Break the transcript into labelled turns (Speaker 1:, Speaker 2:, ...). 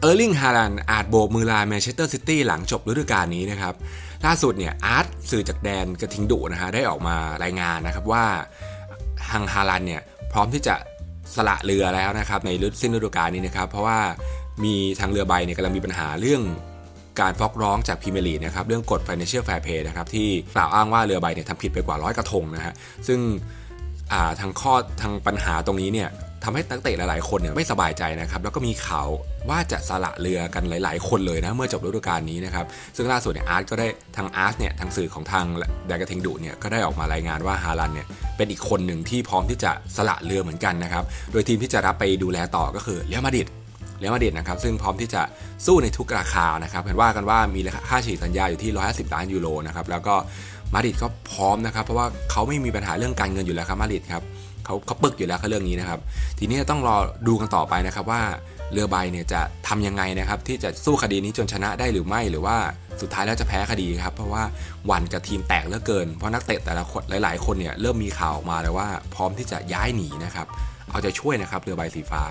Speaker 1: เออร์ลิงฮาลันอาจโบกมือลาแมนเชสเตอร์ซิตี้หลังจบฤดูกาลนี้นะครับ ล่าสุดเนี่ยอาร์ตสื่อจากแดนกระทิงดุนะฮะได้ออกมารายงานนะครับว่าฮังฮาลันเนี่ยพร้อมที่จะสละเรือแล้วนะครับในฤดูสิ้นฤดูกาลนี้นะครับ เพราะว่ามีทางเรือใบเนี่ยกำลังมีปัญหาเรื่องการฟ้องร้องจากพรีเมียร์ลีกนะครับเรื่องกฎ Financial Fair Play นะครับที่กล่าวอ้างว่าเรือใบเนี่ยทำผิดไปกว่าร้อยกระทงนะฮะซึ่งทางข้อทางปัญหาตรงนี้เนี่ย ทำให้นักเตะหลายๆ คนเนี่ยไม่สบายใจนะครับแล้วก็มีข่าวว่าจะสละเรือกันหลาย ๆ คนเลยนะเมื่อจบฤดูกาลนี้นะครับซึ่งล่าสุดเนี่ยอาร์ตก็ได้ทางอาร์ตเนี่ยทางสื่อของทางแดกระเทงดุเนี่ยก็ได้ออกมารายงานว่าฮาลันเนี่ยเป็นอีกคนหนึ่งที่พร้อมที่จะสละเรือเหมือนกันนะครับโดยทีมที่จะรับไปดูแลต่อก็คือเรอัลมาดริด เรอัลมาดริดนะครับซึ่งพร้อมที่จะสู้ในทุกราคานะครับเห็นว่ากันว่ามีค่าฉีดสัญญาอยู่ที่ 150 ล้านยูโรนะครับแล้วก็มาดริดก็พร้อมนะครับเพราะว่าเขาไม่มีปัญหาเรื่องการเงินอยู่แล้วครับมาดริดครับเขาเขาปึกอยู่แล้วกับเรื่องนี้นะครับ ทีนี้ต้องรอดูกันต่อไปนะครับว่าเรือใบเนี่ยจะทำยังไงนะครับ ที่จะสู้คดีนี้จนชนะได้หรือไม่หรือว่าสุดท้ายแล้วจะแพ้คดีครับ เพราะว่าหวันกับทีมแตกเหลือเกิน เพราะนักเตะแต่ละคนหลาย ๆ คนเนี่ยเริ่มมีข่าวออกมาแล้วว่าพร้อมที่จะย้ายหนีนะครับ เอาใจช่วยนะครับเรือใบสีฟ้า